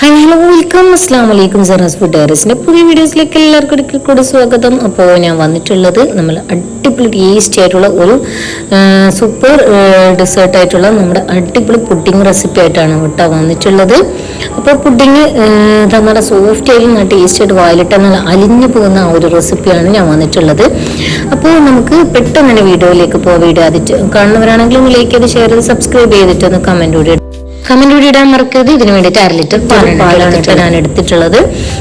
Hi hello welcome അസ്സാം വലൈക്കും Sara's food ഡയറസിന്റെ പുതിയ വീഡിയോസിലേക്ക് എല്ലാവർക്കും ഒരിക്കൽ കൂടി സ്വാഗതം. അപ്പോൾ ഞാൻ വന്നിട്ടുള്ളത് നമ്മൾ അടിപൊളി ടേസ്റ്റി ആയിട്ടുള്ള ഒരു സൂപ്പർ ഡെസേർട്ടായിട്ടുള്ള നമ്മുടെ അടിപൊളി പുഡിംഗ് റെസിപ്പി ആയിട്ടാണ് കേട്ടോ വന്നിട്ടുള്ളത്. അപ്പോൾ പുഡിങ് നല്ല സോഫ്റ്റ് ആയാലും നല്ല ടേസ്റ്റ് ആയിട്ട് വായിലിട്ട് നല്ല അലിഞ്ഞു പോകുന്ന ആ ഒരു റെസിപ്പിയാണ് ഞാൻ വന്നിട്ടുള്ളത്. അപ്പോൾ നമുക്ക് പെട്ടെന്ന് തന്നെ വീഡിയോയിലേക്ക് പോകാം വീഡിയോ അതിട്ട് കാണുന്നവരാണെങ്കിലും ലൈക്ക് ചെയ്ത് ഷെയർ ചെയ്ത് സബ്സ്ക്രൈബ് ചെയ്തിട്ട് ഒന്ന് കമന്റ് കൂടി കമന്റ് കൂടി ഇടാൻ മറക്കരുത്. ഇതിന് വേണ്ടിയിട്ട് അര ലിറ്റർ പാലാണ് ഞാൻ എടുത്തിട്ടുള്ളത്.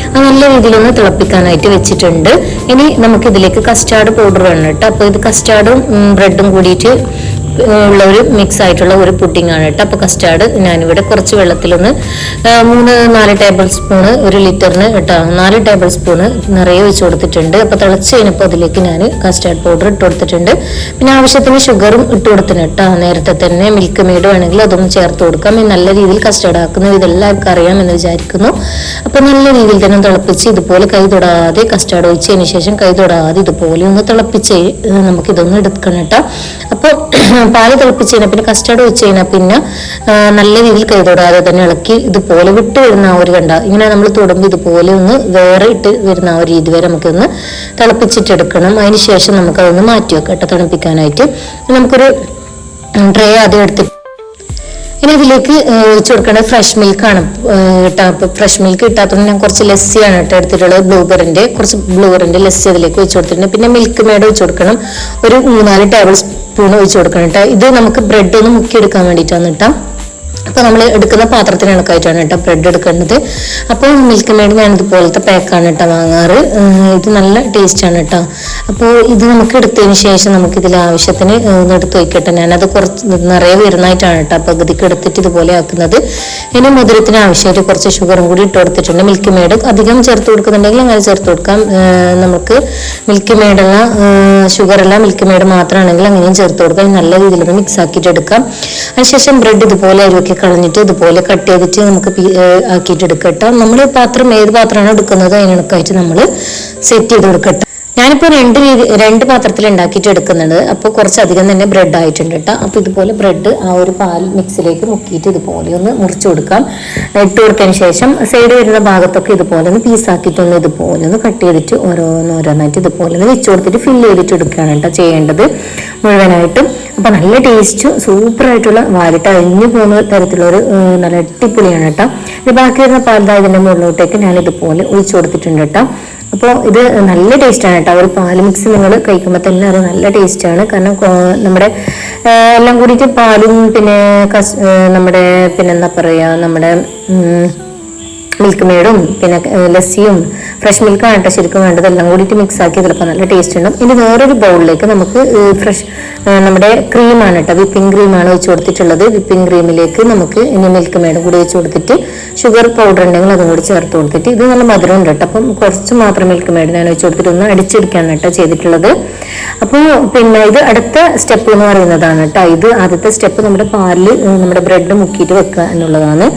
അത് നല്ല രീതിയിലൊന്ന് തിളപ്പിക്കാനായിട്ട് വെച്ചിട്ടുണ്ട്. ഇനി നമുക്ക് ഇതിലേക്ക് കസ്റ്റാർഡ് പൗഡർ വേണം കേട്ടോ. അപ്പോൾ ഇത് കസ്റ്റാർഡും ബ്രെഡും കൂടിയിട്ട് ഉള്ള ഒരു മിക്സ് ആയിട്ടുള്ള ഒരു പുഡിംഗ് ആണ് കേട്ടോ. അപ്പോൾ കസ്റ്റാർഡ് ഞാനിവിടെ കുറച്ച് വെള്ളത്തിലൊന്ന് മൂന്ന് നാല് ടേബിൾ സ്പൂണ് ഒരു ലിറ്ററിന് കേട്ടോ. നാല് ടേബിൾ സ്പൂണ് നിറയെ ഒഴിച്ച് കൊടുത്തിട്ടുണ്ട്. അപ്പോൾ തിളച്ച് കഴിഞ്ഞപ്പോൾ അതിലേക്ക് ഞാൻ കസ്റ്റാർഡ് പൗഡർ ഇട്ട് കൊടുത്തിട്ടുണ്ട്. പിന്നെ ആവശ്യത്തിന് ഷുഗറും ഇട്ട് കൊടുത്തിന് കേട്ടോ. നേരത്തെ തന്നെ മിൽക്ക് മെയ്ഡ് വേണമെങ്കിൽ അതും ചേർത്ത് കൊടുക്കാം. നല്ല രീതിയിൽ കസ്റ്റാർഡ് ആക്കുന്നത് ഇതെല്ലാവർക്കും അറിയാമെന്ന് വിചാരിക്കുന്നു. അപ്പോൾ നല്ല രീതിയിൽ തന്നെ തിളപ്പിച്ച് ഇതുപോലെ കൈ തൊടാതെ കസ്റ്റാർഡ് ഒഴിച്ചതിന് ശേഷം കൈ തൊടാതെ ഇതുപോലെ ഒന്ന് തിളപ്പിച്ച് നമുക്ക് നമുക്കിതൊന്ന് എടുക്കണം കേട്ടോ. അപ്പോൾ പാൽ തിളപ്പിച്ച് കഴിഞ്ഞാൽ പിന്നെ കസ്റ്റാർഡ് വെച്ച് കഴിഞ്ഞാൽ പിന്നെ നല്ല രീതിയിൽ കൈ തൊടാതെ തന്നെ ഇളക്കി ഇതുപോലെ വിട്ട് വരുന്ന ആ ഒരു കണ്ട ഇങ്ങനെ നമ്മൾ തൊടുമ്പോൾ ഇതുപോലെ ഒന്ന് വേറെ ഇട്ട് വരുന്ന ആ ഒരു രീതി വരെ നമുക്കൊന്ന് തിളപ്പിച്ചിട്ടെടുക്കണം. അതിന് ശേഷം നമുക്കതൊന്ന് മാറ്റി വെക്കാം കേട്ടോ തണുപ്പിക്കാനായിട്ട്. നമുക്കൊരു ട്രേ ആദ്യം എടുത്തിട്ട് ഇനി ഇതിലേക്ക് ഒഴിച്ചു കൊടുക്കേണ്ടത് ഫ്രഷ് മിൽക്കാണ് കിട്ടാ അപ്പോൾ ഫ്രഷ് മിൽക്ക് കിട്ടാത്തതുകൊണ്ട് ഞാൻ കുറച്ച് ലസ്സിയാണ് കേട്ടോ എടുത്തിട്ടുള്ളത്. ബ്ലൂബെറിന്റെ കുറച്ച് ബ്ലൂബെറിന്റെ ലസ്സി അതിലേക്ക് ഒഴിച്ചു കൊടുത്തിട്ടുണ്ട്. പിന്നെ മിൽക്ക് മേഡ് ഒഴിച്ചു കൊടുക്കണം. ഒരു മൂന്നാൽ ടേബിൾ സ്പൂൺ ഒഴിച്ചു കൊടുക്കണം കേട്ടോ ഇത് നമുക്ക് ബ്രെഡ് ഒന്ന് മുക്കിയെടുക്കാൻ വേണ്ടിയിട്ടാണ് കേട്ടോ അപ്പോൾ നമ്മൾ എടുക്കുന്ന പാത്രത്തിന് കണക്കായിട്ടാണ് കേട്ടോ ബ്രെഡ് എടുക്കേണ്ടത്. അപ്പോൾ മിൽക്ക് മെയ്ഡ് ഞാൻ ഇതുപോലത്തെ പാക്കാണ് കേട്ടോ വാങ്ങാറ്. ഇത് നല്ല ടേസ്റ്റാണ് കേട്ടോ. അപ്പോൾ ഇത് നമുക്ക് എടുത്തതിന് ശേഷം നമുക്ക് ഇതിൽ ആവശ്യത്തിന് ഒന്ന് എടുത്ത് വയ്ക്കട്ടെ ഞാനത് കുറച്ച് നിറയെ വരുന്നതായിട്ടാണ് കേട്ടോ പകുതിക്ക് എടുത്തിട്ട് ഇതുപോലെ ആക്കുന്നത്. ഇനി മധുരത്തിന് ആവശ്യമായിട്ട് കുറച്ച് ഷുഗറും കൂടി ഇട്ട് കൊടുത്തിട്ടുണ്ട് മിൽക്ക് മെയ്ഡ് അധികം ചേർത്ത് കൊടുക്കുന്നുണ്ടെങ്കിൽ അങ്ങനെ ചേർത്ത് കൊടുക്കാം. നമുക്ക് മിൽക്ക് മെയ്ഡുള്ള ഷുഗറുള്ള മിൽക്ക് മെയ്ഡ് മാത്രമാണെങ്കിൽ അങ്ങനെയും ചേർത്ത് കൊടുക്കാം. നല്ല രീതിയിൽ മിക്സ് ആക്കിയിട്ട് എടുക്കാം. അതിനുശേഷം ബ്രെഡ് ഇതുപോലെ അരിവൊക്കെ കളഞ്ഞിട്ട് ഇതുപോലെ കട്ട് ചെയ്തിട്ട് നമുക്ക് ആക്കിയിട്ട് എടുക്കട്ടോ നമ്മൾ പാത്രം ഏത് പാത്രമാണ് എടുക്കുന്നത് അതിനൊക്കെയായിട്ട് നമ്മൾ സെറ്റ് ചെയ്ത് കൊടുക്കട്ടെ ഞാനിപ്പോൾ രണ്ട് രീതി രണ്ട് പാത്രത്തിൽ ഉണ്ടാക്കിയിട്ട് എടുക്കുന്നുണ്ട് അപ്പോൾ കുറച്ചധികം തന്നെ ബ്രെഡ് ആയിട്ടുണ്ട് കേട്ടോ അപ്പോൾ ഇതുപോലെ ബ്രെഡ് ആ ഒരു പാൽ മിക്സിലേക്ക് മുക്കിയിട്ട് ഇതുപോലെ ഒന്ന് മുറിച്ചു കൊടുക്കാം. ഇട്ട് കൊടുത്തതിന് ശേഷം സൈഡ് വരുന്ന ഭാഗത്തൊക്കെ ഇതുപോലെ ഒന്ന് പീസാക്കിയിട്ടൊന്ന് ഇതുപോലെ ഒന്ന് കട്ട് ചെയ്തിട്ട് ഓരോന്നോരോന്നായിട്ട് ഇതുപോലെ ഒന്ന് വെച്ച് കൊടുത്തിട്ട് ഫില്ല് ചെയ്തിട്ട് എടുക്കുകയാണ് കേട്ടോ ചെയ്യേണ്ടത് മുഴുവനായിട്ടും. അപ്പോൾ നല്ല ടേസ്റ്റ് സൂപ്പർ ആയിട്ടുള്ള വാലിട്ട് അഴിഞ്ഞു പോകുന്ന തരത്തിലുള്ള ഒരു നല്ല അടിപൊളിയാണ് കേട്ടോ ബാക്കി വരുന്ന പാൽ ഇതിന്റെ മുകളിലോട്ടേക്ക് ഞാൻ ഇതുപോലെ ഒഴിച്ചു കൊടുത്തിട്ടുണ്ട് കേട്ടോ അപ്പോൾ ഇത് നല്ല ടേസ്റ്റാണ് കേട്ടോ ഒരു പാൽ മിക്സ് നിങ്ങൾ കഴിക്കുമ്പോൾ തന്നെ അത് നല്ല ടേസ്റ്റാണ് കാരണം നമ്മുടെ എല്ലാം കൂടിയിട്ട് പാലും പിന്നെ നമ്മുടെ പിന്നെന്താ പറയുക നമ്മുടെ മിൽക്ക് മെയ്ഡും പിന്നെ ലസ്സിയും ഫ്രഷ് മിൽക്കാണ് കേട്ടോ ശരിക്കും വേണ്ടത്. എല്ലാം കൂടിയിട്ട് മിക്സ് ആക്കി ചിലപ്പോൾ നല്ല ടേസ്റ്റ് ഉണ്ടാവും ഇനി വേറൊരു ബൗളിലേക്ക് നമുക്ക് ഫ്രഷ് നമ്മുടെ ക്രീമാണ് കേട്ടോ വിപ്പിംഗ് ക്രീമാണ് വെച്ച് കൊടുത്തിട്ടുള്ളത്. വിപ്പിംഗ് ക്രീമിലേക്ക് നമുക്ക് ഇനി മിൽക്ക് മെയ്ഡും കൂടി വെച്ച് കൊടുത്തിട്ട് ഷുഗർ പൗഡർ ഉണ്ടെങ്കിൽ അതും കൂടി ചേർത്ത് കൊടുത്തിട്ട് ഇത് നല്ല മധുരം ഉണ്ട് കേട്ടോ അപ്പം കുറച്ച് മാത്രം മിൽക്ക് മെയ്ഡ് ഞാൻ വെച്ച് കൊടുത്തിട്ട് ഒന്ന് അടിച്ചെടുക്കാണ് കേട്ടോ ചെയ്തിട്ടുള്ളത്. അപ്പോൾ പിന്നെ ഇത് അടുത്ത സ്റ്റെപ്പ് എന്ന് പറയുന്നതാണ് കേട്ടോ ഇത് ആദ്യത്തെ സ്റ്റെപ്പ് നമ്മുടെ പാലിൽ നമ്മുടെ ബ്രെഡ് മുക്കിയിട്ട് വെക്കുക എന്നുള്ളതാണ്.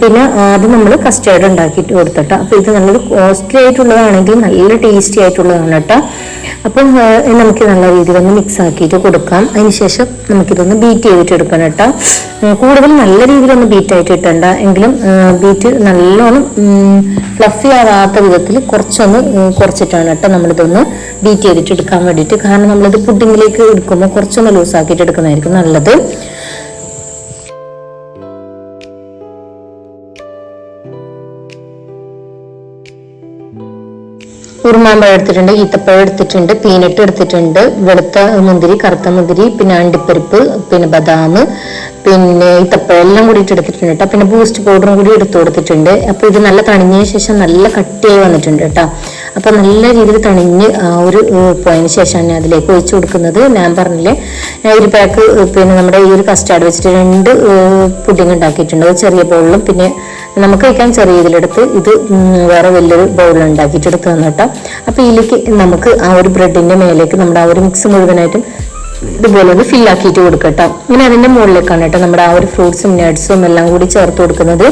പിന്നെ ആദ്യം നമ്മൾ കസ്റ്റേർഡ് ഉണ്ടാക്കിയിട്ട് കൊടുത്തിട്ട്. അപ്പോൾ ഇത് നല്ല കോസ്റ്റ്ലി ആയിട്ടുള്ളതാണെങ്കിൽ നല്ല ടേസ്റ്റി ആയിട്ടുള്ളതാണ് കേട്ടോ. അപ്പോൾ നമുക്ക് നല്ല രീതിയിൽ ഒന്ന് മിക്സ് ആക്കിയിട്ട് കൊടുക്കാം. അതിനുശേഷം നമുക്കിതൊന്ന് ബീറ്റ് ചെയ്തിട്ട് എടുക്കണം കേട്ടോ. കൂടുതൽ നല്ല രീതിയിൽ ഒന്ന് ബീറ്റ് ആയിട്ട് ഇട്ടണ്ട എങ്കിലും ബീറ്റ് നല്ലോണം ഫ്ലഫി ആവാത്ത വിധത്തിൽ കുറച്ചൊന്ന് കുറച്ചിട്ടാണ് കേട്ടോ നമ്മളിതൊന്ന് ബീറ്റ് ചെയ്തിട്ട് എടുക്കാൻ വേണ്ടിയിട്ട്. കാരണം നമ്മളിത് പുഡിങ്ങിലേക്ക് എടുക്കുമ്പോൾ കുറച്ചൊന്ന് ലൂസ് ആക്കിയിട്ട് എടുക്കുന്നതായിരിക്കും നല്ലത്. ഉറുമാമ്പഴം എടുത്തിട്ടുണ്ട് ഈത്തപ്പഴം എടുത്തിട്ടുണ്ട് പീനട്ട് എടുത്തിട്ടുണ്ട് വെളുത്ത മുന്തിരി കറുത്ത മുന്തിരി പിന്നെ അണ്ടിപ്പരിപ്പ് പിന്നെ ബദാം പിന്നെ ഈത്തപ്പഴം എല്ലാം കൂടിയിട്ട് എടുത്തിട്ടുണ്ട് കേട്ടോ പിന്നെ ബൂസ്റ്റ് പൗഡറും കൂടി എടുത്തു കൊടുത്തിട്ടുണ്ട്. അപ്പോൾ ഇത് നല്ല തണിഞ്ഞതിന് ശേഷം നല്ല കട്ടിയായി വന്നിട്ടുണ്ട് കേട്ടോ അപ്പോൾ നല്ല രീതിയിൽ തണിഞ്ഞ് ആ ഒരു പോയതിന് ശേഷമാണ് ഞാൻ അതിലേക്ക് ഒഴിച്ചു കൊടുക്കുന്നത്. ഞാൻ പറഞ്ഞില്ലേ ഒരു പാക്ക് പിന്നെ നമ്മുടെ ഈ ഒരു കസ്റ്റാർഡ് വെച്ചിട്ട് രണ്ട് പുഡിങ് ഉണ്ടാക്കിയിട്ടുണ്ട്. ചെറിയ ബൗളിലും പിന്നെ നമുക്ക് കഴിക്കാൻ ചെറിയ ഇതിലെടുത്ത് ഇത് വേറെ വലിയൊരു ബൗളിൽ ഉണ്ടാക്കിയിട്ട് എടുത്ത് തന്നു അപ്പോൾ ഇതിലേക്ക് നമുക്ക് ആ ഒരു ബ്രെഡിന്റെ മേലേക്ക് നമ്മുടെ ആ ഒരു മിക്സ് മുഴുവനായിട്ടും ഇതുപോലെ ഒന്ന് ഫില്ലാക്കിയിട്ട് കൊടുക്കട്ടോ ഇനി അതിന്റെ മുകളിലേക്കാണ് കേട്ടോ നമ്മുടെ ആ ഒരു ഫ്രൂട്ട്സും നട്ട്സും എല്ലാം കൂടി ചേർത്ത് കൊടുക്കുന്നത്.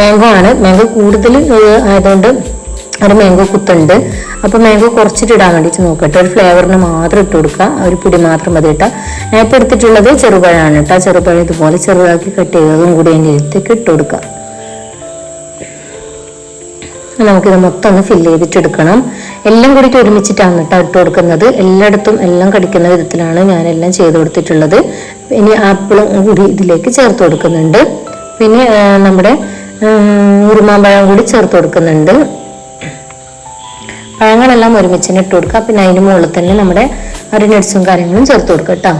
മാംഗോ ആണ്. മാംഗോ കൂടുതൽ ആയതുകൊണ്ട് ഒരു മാംഗോ കുത്തുണ്ട്. അപ്പോൾ മാംഗോ കുറച്ചിട്ട് ഇടാൻ വേണ്ടിയിട്ട് നോക്കട്ടെ. ഒരു ഫ്ലേവറിന് മാത്രം ഇട്ട് കൊടുക്കുക. ഒരു പിടി മാത്രം മതി ഇട്ടാൽ ഞാൻ ഇപ്പോൾ എടുത്തിട്ടുള്ളത് ചെറുപഴമാണ് കേട്ടോ. ചെറുപഴം ഇതുപോലെ ചെറുതാക്കി കട്ട് ചെയ്തതും കൂടി അതിന്റെ അടുത്തേക്ക് ഇട്ട് കൊടുക്കുക. നമുക്കിത് മൊത്തം ഒന്ന് ഫില്ല് ചെയ്തിട്ടെടുക്കണം എല്ലാം കൂടി ഒരുമിച്ചിട്ടാണ് കേട്ടോ ഇട്ട് കൊടുക്കുന്നത്. എല്ലായിടത്തും എല്ലാം കടിക്കുന്ന വിധത്തിലാണ് ഞാനെല്ലാം ചെയ്ത് കൊടുത്തിട്ടുള്ളത്. ഇനി ആപ്പിളും കൂടി ഇതിലേക്ക് ചേർത്ത് കൊടുക്കുന്നുണ്ട്. പിന്നെ നമ്മുടെ ഉറുമാമ്പഴം കൂടി ചേർത്ത് കൊടുക്കുന്നുണ്ട്. പഴങ്ങളെല്ലാം ഒരുമിച്ച് തന്നെ ഇട്ട് കൊടുക്കുക. പിന്നെ അതിന് മുകളിൽ തന്നെ നമ്മുടെ ഒരു നട്സും കാര്യങ്ങളും ചേർത്ത് കൊടുക്കുക കേട്ടോ.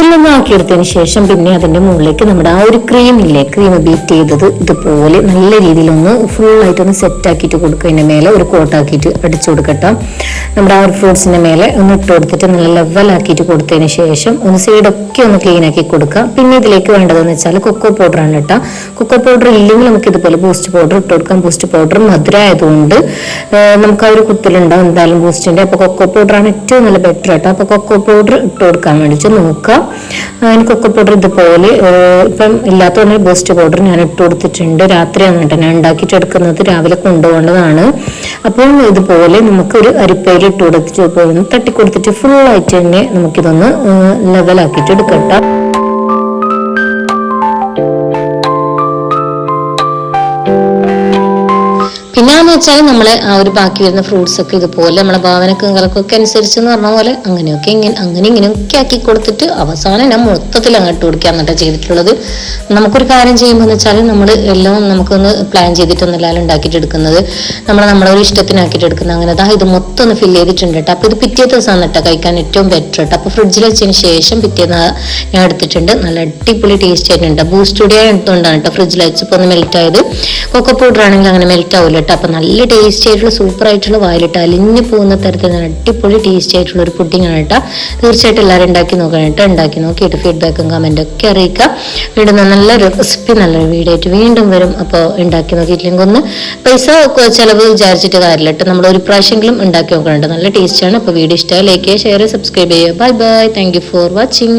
അതിൽ നിന്ന് ആക്കിയെടുത്തതിന് ശേഷം പിന്നെ അതിന്റെ മുകളിലേക്ക് നമ്മുടെ ആ ഒരു ക്രീം ഇല്ലേ ക്രീം ബീറ്റ് ചെയ്തത് ഇതുപോലെ നല്ല രീതിയിൽ ഒന്ന് ഫുൾ ആയിട്ടൊന്ന് സെറ്റ് ആക്കിയിട്ട് കൊടുക്കുക അതിന്റെ മേലെ ഒരു കോട്ടാക്കിയിട്ട് അടിച്ചു കൊടുക്കട്ടെ. നമ്മുടെ ആ ഒരു ഫ്രൂട്ട്സിന്റെ മേലെ ഒന്ന് ഇട്ട് കൊടുത്തിട്ട് നല്ല ലെവൽ ആക്കിയിട്ട് കൊടുത്തതിന് ശേഷം ഒന്ന് സൈഡൊക്കെ ഒന്ന് ക്ലീൻ ആക്കി കൊടുക്കുക പിന്നെ ഇതിലേക്ക് വേണ്ടതെന്ന് വെച്ചാൽ കൊക്കോ ആണ് കേട്ടോ. കൊക്കോ പൗഡർ ഇല്ലെങ്കിൽ നമുക്ക് ഇതുപോലെ ബൂസ്റ്റ് പൗഡർ ഇട്ട് കൊടുക്കാം. ബൂസ്റ്റ് പൗഡർ മധുര ആയതുകൊണ്ട് നമുക്ക് ആ ഒരു കുത്തലുണ്ടാവും എന്തായാലും ബൂസ്റ്റിന്റെ അപ്പൊ കൊക്കോ പൗഡർ ആണ് ഏറ്റവും നല്ല ബെറ്റർ കേട്ടോ അപ്പോൾ കൊക്കോ പൗഡർ ഇട്ട് കൊടുക്കാൻ വേണ്ടിയിട്ട് നോക്കുക അതിന് കൊക്കോ പൗഡർ ഇതുപോലെ ഇപ്പം ഇല്ലാത്തതുകൊണ്ട് ബൂസ്റ്റ് പൗഡർ ഞാൻ ഇട്ട് കൊടുത്തിട്ടുണ്ട്. രാത്രിയാണ് കേട്ടോ ഞാൻ ഉണ്ടാക്കിയിട്ട് എടുക്കുന്നത് രാവിലെ കൊണ്ടുപോകേണ്ടതാണ്. അപ്പോൾ ഇതുപോലെ നമുക്കൊരു അരിപ്പയിൽ ഇട്ട് കൊടുത്തിട്ട് ഇതുപോലെ തട്ടിക്കൊടുത്തിട്ട് ഫുള്ളായിട്ട് തന്നെ നമുക്കിതൊന്ന് ലെവലാക്കിയിട്ട് എടുക്കാം ട്ടോ. പിന്നെന്ന് വെച്ചാൽ നമ്മളെ ആ ഒരു ബാക്കി വരുന്ന ഫ്രൂട്ട്സ് ഒക്കെ ഇതുപോലെ നമ്മളെ ഭാവനക്കും അനുസരിച്ച് എന്ന് പറഞ്ഞ പോലെ അങ്ങനെയൊക്കെ ഇങ്ങനെ അങ്ങനെ ഇങ്ങനെയൊക്കെ ആക്കി കൊടുത്തിട്ട് അവസാനം ഞാൻ മൊത്തത്തിൽ അങ്ങോട്ട് കൊടുക്കാൻ എന്നിട്ട് ചെയ്തിട്ടുള്ളത്. നമുക്കൊരു കാര്യം ചെയ്യുമ്പോൾ എന്ന് വെച്ചാൽ നമ്മൾ എല്ലാം നമുക്കൊന്ന് പ്ലാൻ ചെയ്തിട്ടൊന്നല്ല ഉണ്ടാക്കിയിട്ട് എടുക്കുന്നത്. നമ്മൾ നമ്മളെ ഒരു ഇഷ്ടത്തിനാക്കിയിട്ട് എടുക്കുന്നത്. അങ്ങനെ അതാ ഇത് മൊത്തം ഒന്ന് ഫില്ല് ചെയ്തിട്ടുണ്ട് കേട്ടോ. അപ്പോൾ ഇത് പിറ്റേ ദിവസമാണ് കേട്ടോ കഴിക്കാൻ ഏറ്റവും ബെറ്റർ കേട്ടോ. അപ്പോൾ ഫ്രിഡ്ജിൽ വെച്ചതിന് ശേഷം പിറ്റേന്ന് ഞാൻ എടുത്തിട്ടുണ്ട്. നല്ല അടിപൊളി ടേസ്റ്റ് ആയിട്ടുണ്ട് ബൂസ്റ്റ് കൂടിയ എടുത്തുകൊണ്ടാണ് കേട്ടോ ഫ്രിഡ്ജിൽ വെച്ചപ്പോൾ ഒന്ന് മെൽറ്റ് ആയത്. കൊക്കോ പൗഡർ ആണെങ്കിൽ അങ്ങനെ മെൽറ്റ് ആവില്ല കേട്ടോ. അപ്പോൾ നല്ല ടേസ്റ്റ് ആയിട്ടുള്ള സൂപ്പർ ആയിട്ടുള്ള വായിലിട്ട് അലിഞ്ഞു പോകുന്ന തരത്തിൽ അടിപൊളി ടേസ്റ്റ് ആയിട്ടുള്ള ഒരു ആണ് കേട്ടോ. തീർച്ചയായിട്ടും എല്ലാവരും ഉണ്ടാക്കി നോക്കണം കേട്ടോ. ഉണ്ടാക്കി നോക്കിയിട്ട് ഫീഡ്ബാക്കും കമന്റും ഒക്കെ അറിയിക്കുക. വീണ്ടും നല്ല റെസിപ്പി നല്ലൊരു വീഡിയോ വീണ്ടും വരും. അപ്പോൾ ഉണ്ടാക്കി നോക്കിയിട്ടില്ലെങ്കിൽ ഒന്ന് പൈസ ചിലവ് വിചാരിച്ചിട്ട് കാര്യമില്ല കേട്ടോ. നമ്മൾ ഒരു പ്രാവശ്യമെങ്കിലും ഉണ്ടാക്കി നോക്കണം കേട്ടോ. നല്ല ടേസ്റ്റാണ് അപ്പോൾ വീഡിയോ ഇഷ്ടമായി ലൈക്ക് ചെയ്യുക ഷെയർ സബ്സ്ക്രൈബ് ചെയ്യുക. Bye bye thank for watching